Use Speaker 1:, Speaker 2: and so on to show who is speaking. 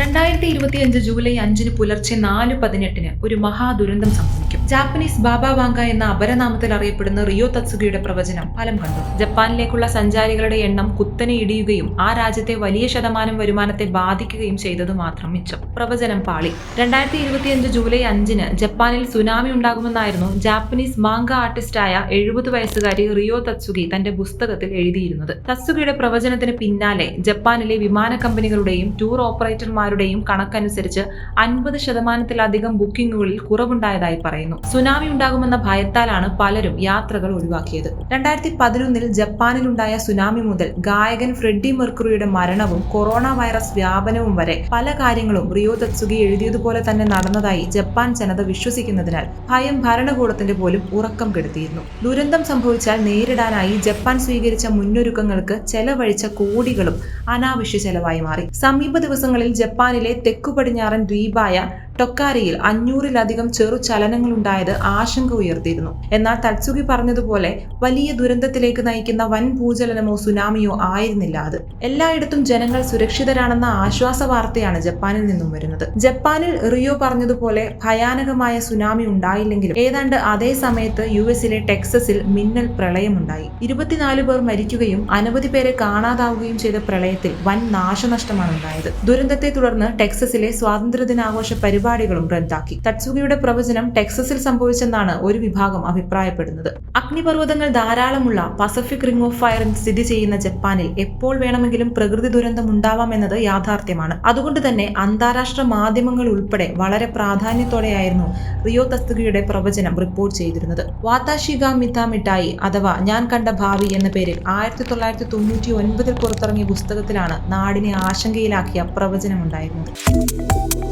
Speaker 1: രണ്ടായിരത്തി ഇരുപത്തിയഞ്ച് ജൂലൈ അഞ്ചിന് പുലർച്ചെ നാല് പതിനെട്ടിന് ഒരു മഹാദുരന്തം സംഭവിക്കും. ജാപ്പനീസ് ബാബ വാങ്ക എന്ന അപരനാമത്തിൽ അറിയപ്പെടുന്ന റിയോ തത്സുഗയുടെ പ്രവചനം ഫലം കണ്ടു. ജപ്പാനിലേക്കുള്ള സഞ്ചാരികളുടെ എണ്ണം കുത്തനെ ഇടിയുകയും ആ രാജ്യത്തെ വലിയ ശതമാനം വരുമാനത്തെ ബാധിക്കുകയും ചെയ്തത് മാത്രം മിച്ചം. പ്രവചനം പാളി. രണ്ടായിരത്തി ഇരുപത്തിയഞ്ച് ജൂലൈ അഞ്ചിന് ജപ്പാനിൽ സുനാമി ഉണ്ടാകുമെന്നായിരുന്നു ജാപ്പനീസ് മാങ്ക ആർട്ടിസ്റ്റായ എഴുപത് വയസ്സുകാരി റിയോ തത്സുഗി തന്റെ പുസ്തകത്തിൽ എഴുതിയിരുന്നത്. തത്സുഗിയുടെ പ്രവചനത്തിന് പിന്നാലെ ജപ്പാനിലെ വിമാന കമ്പനികളുടെയും ടൂർ ഓപ്പറേറ്റർമാരുടെയും കണക്കനുസരിച്ച് അൻപത് ശതമാനത്തിലധികം ബുക്കിംഗുകളിൽ കുറവുണ്ടായതായി പറയുന്നു. സുനാമി ഉണ്ടാകുമെന്ന ഭയത്താലാണ് പലരും യാത്രകൾ ഒഴിവാക്കിയത്. രണ്ടായിരത്തി പതിനൊന്നിൽ ജപ്പാനിലുണ്ടായ സുനാമി മുതൽ ഗായകൻ ഫ്രെഡി മെർക്കുറിയുടെ മരണവും കൊറോണ വൈറസ് വ്യാപനവും വരെ പല കാര്യങ്ങളും റിയോ തത്സുഗി എഴുതിയതുപോലെ തന്നെ നടന്നതായി ജപ്പാൻ ജനത വിശ്വസിക്കുന്നതിനാൽ ഭയം ഭരണകൂടത്തിന്റെ പോലും ഉറക്കം കെടുത്തിയിരുന്നു. ദുരന്തം സംഭവിച്ചാൽ നേരിടാനായി ജപ്പാൻ സ്വീകരിച്ച മുന്നൊരുക്കങ്ങൾക്ക് ചെലവഴിച്ച കോടികളും അനാവശ്യ ചെലവായി മാറി. സമീപ ദിവസങ്ങളിൽ ജപ്പാനിലെ തെക്കു പടിഞ്ഞാറൻ ദ്വീപായ ടൊക്കാരയിൽ അഞ്ഞൂറിലധികം ചെറു ചലനങ്ങളുണ്ടായത് ആശങ്ക ഉയർത്തിയിരുന്നു. എന്നാൽ തത്സുഖി പറഞ്ഞതുപോലെ വലിയ ദുരന്തത്തിലേക്ക് നയിക്കുന്ന വൻ ഭൂചലനമോ സുനാമിയോ ആയിരുന്നില്ല അത്. എല്ലായിടത്തും ജനങ്ങൾ സുരക്ഷിതരാണെന്ന ആശ്വാസ വാർത്തയാണ് ജപ്പാനിൽ നിന്നും വരുന്നത്. ജപ്പാനിൽ റിയോ പറഞ്ഞതുപോലെ ഭയാനകമായ സുനാമി ഉണ്ടായില്ലെങ്കിലും ഏതാണ്ട് അതേ സമയത്ത് യു എസിലെ ടെക്സസിൽ മിന്നൽ പ്രളയമുണ്ടായി. ഇരുപത്തിനാല് പേർ മരിക്കുകയും അനവധി പേരെ കാണാതാവുകയും ചെയ്ത പ്രളയത്തിൽ വൻ നാശനഷ്ടമാണ് ഉണ്ടായത്. ദുരന്തത്തെ തുടർന്ന് ടെക്സസിലെ സ്വാതന്ത്ര്യദിനാഘോഷ പരിപാടികളും റദ്ദാക്കി. തത്സുഖയുടെ പ്രവചനം ടെക്സസിൽ സംഭവിച്ചെന്നാണ് ഒരു വിഭാഗം അഭിപ്രായപ്പെടുന്നത്. അഗ്നിപർവതങ്ങൾ ധാരാളമുള്ള പസഫിക് റിംഗ് ഓഫ് ഫയറിൽ സ്ഥിതി ചെയ്യുന്ന ജപ്പാനിൽ എപ്പോൾ വേണമെങ്കിലും പ്രകൃതി ദുരന്തം ഉണ്ടാവാമെന്നത് യാഥാർത്ഥ്യമാണ്. അതുകൊണ്ട് തന്നെ അന്താരാഷ്ട്ര മാധ്യമങ്ങൾ ഉൾപ്പെടെ വളരെ പ്രാധാന്യത്തോടെയായിരുന്നു റിയോ തസ്തുകയുടെ പ്രവചനം റിപ്പോർട്ട് ചെയ്തിരുന്നത്. വാതാഷിഗ മിത മിഠായി അഥവാ ഞാൻ കണ്ട ഭാവി എന്ന പേരിൽ ആയിരത്തി തൊള്ളായിരത്തി തൊണ്ണൂറ്റി ഒൻപതിൽ പുറത്തിറങ്ങിയ പുസ്തകത്തിലാണ് നാടിനെ ആശങ്കയിലാക്കിയ പ്രവചനമുണ്ടായിരുന്നത്.